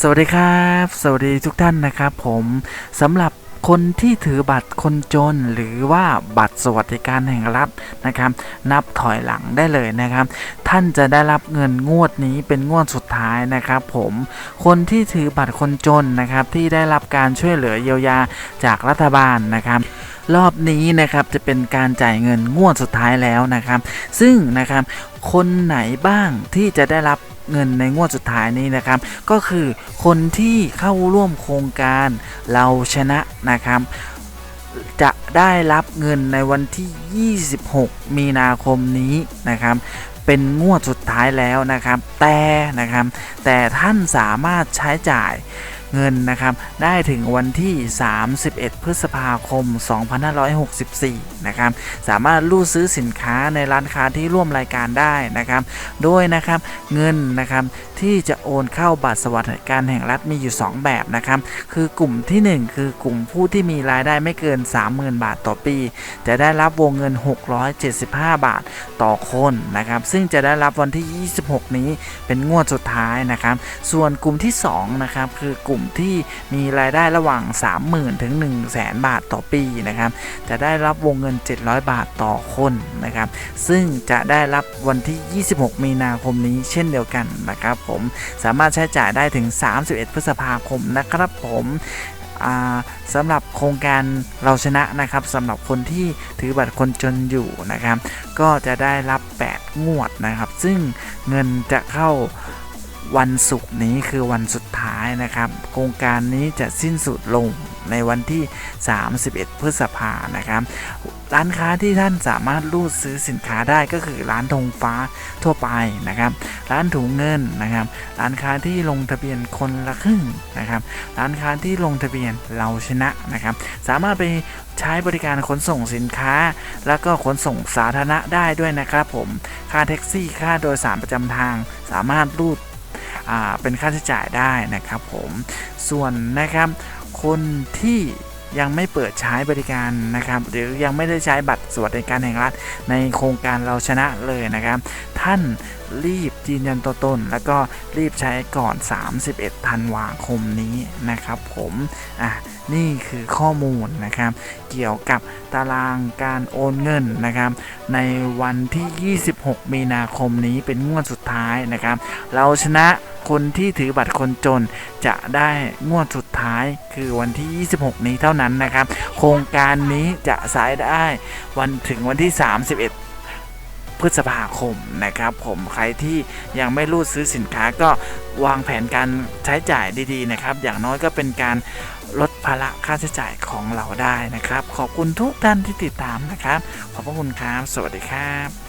สวัสดีครับ สวัสดีทุกท่านนะครับผมสำหรับคนที่ถือบัตรคนจนหรือว่าบัตรสวัสดิการแห่งรัฐนะครับ นับถอยหลังได้เลยนะครับ ท่านจะได้รับเงินงวดนี้เป็นงวดสุดท้ายนะครับ ผมคนที่ถือบัตรคนจนนะครับ ที่ได้รับการช่วยเหลือเยียวยาจากรัฐบาลนะครับรอบนี้นะครับจะเป็นการจ่ายเงินงวดสุดท้ายแล้วนะครับ ซึ่งนะครับคนไหนบ้างที่จะได้รับ เงินในงวดสุดท้ายนี้นะครับ ก็คือคนที่เข้าร่วมโครงการเราชนะนะครับจะได้รับเงินในวันที่ 26 มีนาคมนี้นะครับ เป็นงวดสุดท้ายแล้วนะครับ แต่นะครับ แต่ท่านสามารถใช้จ่าย เงินนะครับ ได้ถึงวันที่ 31 พฤษภาคม 2564 นะครับ สามารถรูดซื้อสินค้าในร้านค้าที่ร่วมรายการได้นะครับ โดยนะครับเงินนะครับที่จะโอนเข้าบัตรสวัสดิการแห่งรัฐมีอยู่ 2 แบบนะครับ คือกลุ่มทีหนึ่1 คือกลุ่มผู้ที่มีรายได้ไม่เกิน 30,000 บาทต่อปี จะได้รับวงเงิน 675 บาทต่อคนนะครับ ซึ่งจะได้รับวันที่ 26 นี้เป็นงวดสุดท้ายนะครับ ส่วนกลุ่มที่2นะครับคือกลุ่มที่มีรายได้ระหว่าง 30,000 ถึง 100,000บาทต่อปีนะครับ จะได้รับวงเงิน 700 บาทต่อคนนะครับ ซึ่งจะได้รับวันที่ 26 มีนาคมนี้เช่นเดียวกันนะครับ ผมสามารถใช้จ่ายได้ถึง 31 พฤษภาคมนะครับผมสำหรับโครงการเราชนะนะครับสำหรับคนที่ถือบัตรคนจนอยู่นะครับ ก็จะได้รับ 8 งวดนะครับ ซึ่งเงินจะเข้า วันศุกร์นี้คือวันสุดท้ายนะครับ โครงการนี้จะสิ้นสุดลงในวันที่ 31 พฤษภานะครับ ร้านค้าที่ท่านสามารถรูดซื้อสินค้าได้ก็คือร้านธงฟ้าทั่วไปนะครับ ร้านถุงเงินนะครับ ร้านค้าที่ลงทะเบียนคนละครึ่งนะครับ ร้านค้าที่ลงทะเบียนเราชนะนะครับ สามารถไปใช้บริการขนส่งสินค้า แล้วก็ขนส่งสาธารณะได้ด้วยนะครับผม ค่าแท็กซี่ ค่าโดยสารประจำทาง สามารถรูด เป็นค่าใช้จ่ายได้นะครับผมส่วนนะครับคนที่ยังไม่เปิดใช้บริการนะครับหรือยังไม่ได้ใช้บัตรสวัสดิการแห่งรัฐในโครงการเราชนะเลยนะครับ ท่าน รีบยืนยันตัวตน แล้วก็รีบใช้ก่อน 31ธันวาคมนี้นะครับผมอะนี่คือข้อมูลนะครับ เกี่ยวกับตารางการโอนเงินนะครับ ในวันที่ 26 มีนาคมนี้เป็นงวดสุดท้ายนะครับ เราชนะคนที่ถือบัตรคนจนจะได้งวดสุดท้ายคือวันที่ 26 นี้เท่านั้นนะครับ โครงการนี้จะสายได้วันถึงวันที่ 31 พฤษภาคมนะครับ ผมใครที่ยังไม่รูดซื้อสินค้าก็วางแผนการใช้จ่ายดีๆนะครับ อย่างน้อยก็เป็นการลดภาระค่าใช้จ่ายของเราได้นะครับ ขอบคุณทุกท่านที่ติดตามนะครับ ขอบพระคุณครับ สวัสดีครับ